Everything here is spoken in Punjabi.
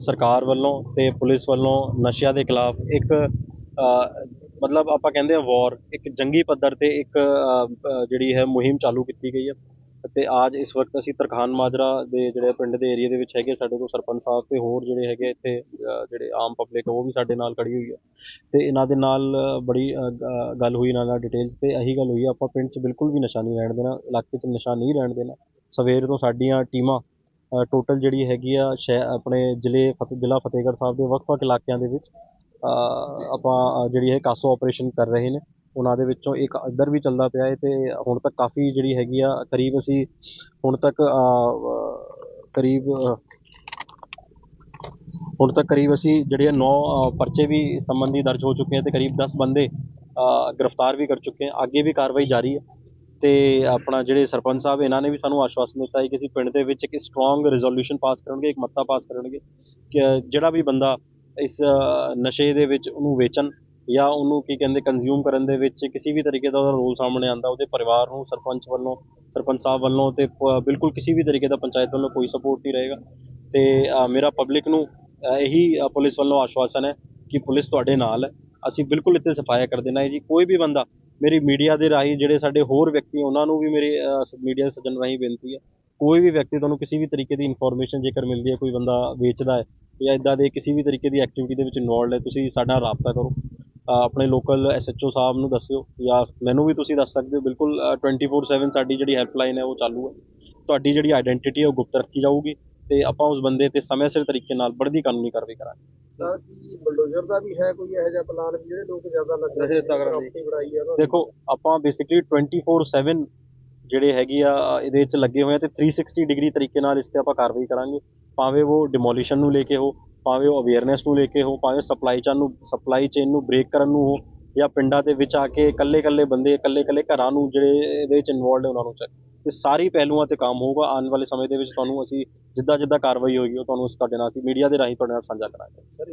ਸਰਕਾਰ ਵੱਲੋਂ ਤੇ ਪੁਲਿਸ ਵੱਲੋਂ ਨਸ਼ਿਆਂ ਦੇ ਖਿਲਾਫ ਇੱਕ ਮਤਲਬ ਆਪਾਂ ਕਹਿੰਦੇ ਆ ਵਾਰ ਇੱਕ ਜੰਗੀ ਪੱਧਰ ਤੇ ਇੱਕ ਜਿਹੜੀ ਹੈ ਮੁਹਿੰਮ ਚਾਲੂ ਕੀਤੀ ਗਈ ਹੈ। ਤੇ ਅੱਜ ਇਸ ਵਕਤ ਅਸੀਂ ਤਰਖਾਨ ਮਾਜਰਾ ਦੇ ਜਿਹੜੇ ਪਿੰਡ ਦੇ ਏਰੀਆ ਦੇ ਵਿੱਚ ਹੈਗੇ ਸਾਡੇ ਕੋਲ ਸਰਪੰਚ ਸਾਹਿਬ ਤੇ ਹੋਰ ਜਿਹੜੇ ਹੈਗੇ ਇੱਥੇ ਜਿਹੜੇ ਆਮ ਪਬਲਿਕ ਉਹ ਵੀ ਸਾਡੇ ਨਾਲ ਖੜੀ ਹੋਈ ਹੈ ਤੇ ਇਹਨਾਂ ਦੇ ਨਾਲ ਬੜੀ ਗੱਲ ਹੋਈ ਇਹਨਾਂ ਨਾਲ ਡਿਟੇਲਸ ਤੇ, ਇਹੀ ਗੱਲ ਹੋਈ ਆਪਾਂ ਪਿੰਡ 'ਚ ਬਿਲਕੁਲ ਵੀ ਨਸ਼ਾ ਨਹੀਂ ਰਹਿਣ ਦੇਣਾ, ਇਲਾਕੇ 'ਚ ਨਸ਼ਾ ਨਹੀਂ ਰਹਿਣ ਦੇਣਾ। ਸਵੇਰ ਤੋਂ ਸਾਡੀਆਂ ਟੀਮਾਂ ਟੋਟਲ ਜਿਹੜੀ ਹੈਗੀ ਆ ਸ਼ਹਿ ਆਪਣੇ ਜ਼ਿਲ੍ਹੇ ਫਤਿਹ ਜ਼ਿਲ੍ਹਾ ਫਤਿਹਗੜ੍ਹ ਸਾਹਿਬ ਦੇ ਵੱਖ-ਵੱਖ ਇਲਾਕਿਆਂ ਦੇ ਵਿੱਚ ਆਪਾਂ ਜਿਹੜੀ ਹੈ ਕਾਸੋ ਆਪਰੇਸ਼ਨ ਕਰ ਰਹੇ ਨੇ ਉਹਨਾਂ ਦੇ ਵਿੱਚੋਂ ਇੱਕ ਇੱਧਰ ਵੀ ਚੱਲਦਾ ਪਿਆ ਹੈ ਅਤੇ ਹੁਣ ਤੱਕ ਕਾਫੀ ਜਿਹੜੀ ਹੈਗੀ ਆ ਕਰੀਬ ਅਸੀਂ ਹੁਣ ਤੱਕ ਕਰੀਬ ਹੁਣ ਤੱਕ ਕਰੀਬ ਅਸੀਂ ਜਿਹੜੇ 9 ਪਰਚੇ ਵੀ ਸੰਬੰਧੀ ਦਰਜ ਹੋ ਚੁੱਕੇ ਹਨ ਤੇ ਕਰੀਬ 10 ਬੰਦੇ ਅ, ਗ੍ਰਿਫਤਾਰ ਵੀ ਕਰ ਚੁੱਕੇ ਹਨ ਅੱਗੇ ਵੀ ਕਾਰਵਾਈ ਜਾਰੀ ਹੈ ਅਤੇ ਆਪਣਾ ਜਿਹੜੇ ਸਰਪੰਚ ਸਾਹਿਬ, ਇਹਨਾਂ ਨੇ ਵੀ ਸਾਨੂੰ ਆਸ਼ਵਾਸਨ ਦਿੱਤਾ ਹੈ ਕਿ ਅਸੀਂ ਪਿੰਡ ਦੇ ਵਿੱਚ ਇੱਕ ਸਟਰੋਂਗ ਰਿਜੋਲਿਊਸ਼ਨ ਪਾਸ ਕਰਨਗੇ, ਇੱਕ ਮਤਾ ਪਾਸ ਕਰਨਗੇ ਕਿ ਜਿਹੜਾ ਵੀ ਬੰਦਾ ਇਸ ਨਸ਼ੇ ਦੇ ਵਿੱਚ ਉਹਨੂੰ ਵੇਚਣ ਜਾਂ ਉਹਨੂੰ ਕੀ ਕਹਿੰਦੇ ਕੰਜ਼ਿਊਮ ਕਰਨ ਦੇ ਵਿੱਚ ਕਿਸੇ ਵੀ ਤਰੀਕੇ ਦਾ ਉਹਦਾ ਰੋਲ ਸਾਹਮਣੇ ਆਉਂਦਾ, ਉਹਦੇ ਪਰਿਵਾਰ ਨੂੰ, ਸਰਪੰਚ ਵੱਲੋਂ, ਸਰਪੰਚ ਸਾਹਿਬ ਵੱਲੋਂ ਅਤੇ ਬਿਲਕੁਲ ਕਿਸੇ ਵੀ ਤਰੀਕੇ ਦਾ ਪੰਚਾਇਤ ਵੱਲੋਂ ਕੋਈ ਸਪੋਰਟ ਨਹੀਂ ਰਹੇਗਾ। ਅਤੇ ਮੇਰਾ ਪਬਲਿਕ ਨੂੰ ਇਹੀ ਪੁਲਿਸ ਵੱਲੋਂ ਆਸ਼ਵਾਸਨ ਹੈ ਕਿ ਪੁਲਿਸ ਤੁਹਾਡੇ ਨਾਲ ਹੈ। ਅਸੀਂ ਬਿਲਕੁਲ ਇੱਥੇ ਸਫਾਇਆ ਕਰ ਦੇਣਾ ਹੈ ਜੀ। ਕੋਈ ਵੀ ਬੰਦਾ ਮੇਰੀ ਮੀਡੀਆ ਦੇ ਰਾਹੀਂ ਜਿਹੜੇ ਸਾਡੇ ਹੋਰ ਵਿਅਕਤੀ ਉਹਨਾਂ ਨੂੰ ਵੀ ਮੇਰੀ ਮੀਡੀਆ ਦੇ ਸੱਜਣ ਰਾਹੀਂ ਬੇਨਤੀ ਹੈ ਕੋਈ ਵੀ ਵਿਅਕਤੀ ਤੁਹਾਨੂੰ ਕਿਸੇ ਵੀ ਤਰੀਕੇ ਦੀ ਇਨਫੋਰਮੇਸ਼ਨ ਜੇਕਰ ਮਿਲਦੀ ਹੈ ਕੋਈ ਬੰਦਾ ਵੇਚਦਾ ਹੈ ਜਾਂ ਇਦਾਂ ਦੇ ਕਿਸੇ ਵੀ ਤਰੀਕੇ ਦੀ ਐਕਟੀਵਿਟੀ ਦੇ ਵਿੱਚ ਇਨਵੋਲਡ ਹੈ ਤੁਸੀਂ ਸਾਡਾ ਰਾਬਤਾ ਕਰੋ। ਆਪਣੇ ਲੋਕਲ ਐਸਐਚਓ ਸਾਹਿਬ ਨੂੰ ਦੱਸਿਓ ਜਾਂ ਮੈਨੂੰ ਵੀ ਤੁਸੀਂ ਦੱਸ ਸਕਦੇ ਹੋ ਬਿਲਕੁਲ ਅ, 24/7 ਸਾਡੀ ਜਿਹੜੀ ਹੈਲਪਲਾਈਨ ਹੈ ਉਹ ਚਾਲੂ ਹੈ। ਤੁਹਾਡੀ ਜਿਹੜੀ ਆਇਡੈਂਟੀਟੀ ਹੈ ਉਹ ਗੁਪਤ ਰੱਖੀ ਜਾਊਗੀ। ਤੇ ਆਪਾਂ ਉਸ ਬੰਦੇ ਤੇ ਸਮੇਂ ਸਿਰ ਤਰੀਕੇ ਨਾਲ ਬੜਦੀ ਕਾਨੂੰਨੀ ਕਾਰਵਾਈ ਕਰਾਂਗੇ। ਤਾਂ ਕੀ ਬਲਡੋਜ਼ਰ ਦਾ ਵੀ ਹੈ ਕੋਈ ਇਹੋ ਜਿਹਾ ਪਲਾਨ ਵੀ ਜਿਹੜੇ ਲੋਕ ਜ਼ਿਆਦਾ ਕਰਨ ਦੀ। property ਬਣਾਈ ਆ ਦੇਖੋ ਆਪਾਂ ਬੇਸਿਕਲੀ 24/7 ਜਿਹੜੇ ਹੈਗੀ ਆ ਇਹਦੇ ਵਿੱਚ ਲੱਗੇ ਹੋਏ ਆ ਤੇ 360 ਡਿਗਰੀ ਤਰੀਕੇ ਨਾਲ ਇਸ ਤੇ ਆਪਾਂ ਕਾਰਵਾਈ ਕਰਾਂਗੇ। ਭਾਵੇਂ ਉਹ ਡਿਮੋਲੀਸ਼ਨ ਨੂੰ ਲੈ ਕੇ ਹੋ ਭਾਵੇਂ ਉਹ ਅਵੇਅਰਨੈਸ ਨੂੰ ਲੈ ਕੇ ਹੋ ਭਾਵੇਂ ਸਪਲਾਈ ਚੇਨ ਨੂੰ ਸਪਲਾਈ ਚੇਨ ਨੂੰ ਬ੍ਰੇਕ ਕਰਨ ਨੂੰ ਹੋ ਜਾਂ ਪਿੰਡਾਂ ਦੇ ਵਿੱਚ ਆ ਕੇ ਇਕੱਲੇ-ਇਕੱਲੇ ਬੰਦੇ ਇਕੱਲੇ-ਇਕੱਲੇ ਘਰਾਂ ਨੂੰ ਜਿਹੜੇ ਇਹਦੇ ਵਿੱਚ ਇਨਵੋਲਡ ਨੇ ਉਹਨਾਂ ਨੂੰ ਚੈੱਕ। ਤੇ ਸਾਰੀ ਪਹਿਲੂਆਂ ਤੇ ਕੰਮ ਹੋਊਗਾ ਆਉਣ ਵਾਲੇ ਸਮੇਂ ਦੇ ਵਿੱਚ ਤੁਹਾਨੂੰ ਅਸੀਂ ਜਿੱਦਾਂ ਜਿੱਦਾਂ ਕਾਰਵਾਈ ਹੋਏਗੀ, ਉਹ ਤੁਹਾਨੂੰ ਤੁਹਾਡੇ ਨਾਲ, ਅਸੀਂ ਮੀਡੀਆ ਦੇ ਰਾਹੀਂ ਤੁਹਾਡੇ ਨਾਲ ਸਾਂਝਾ ਕਰਾਂਗੇ। ਸਰ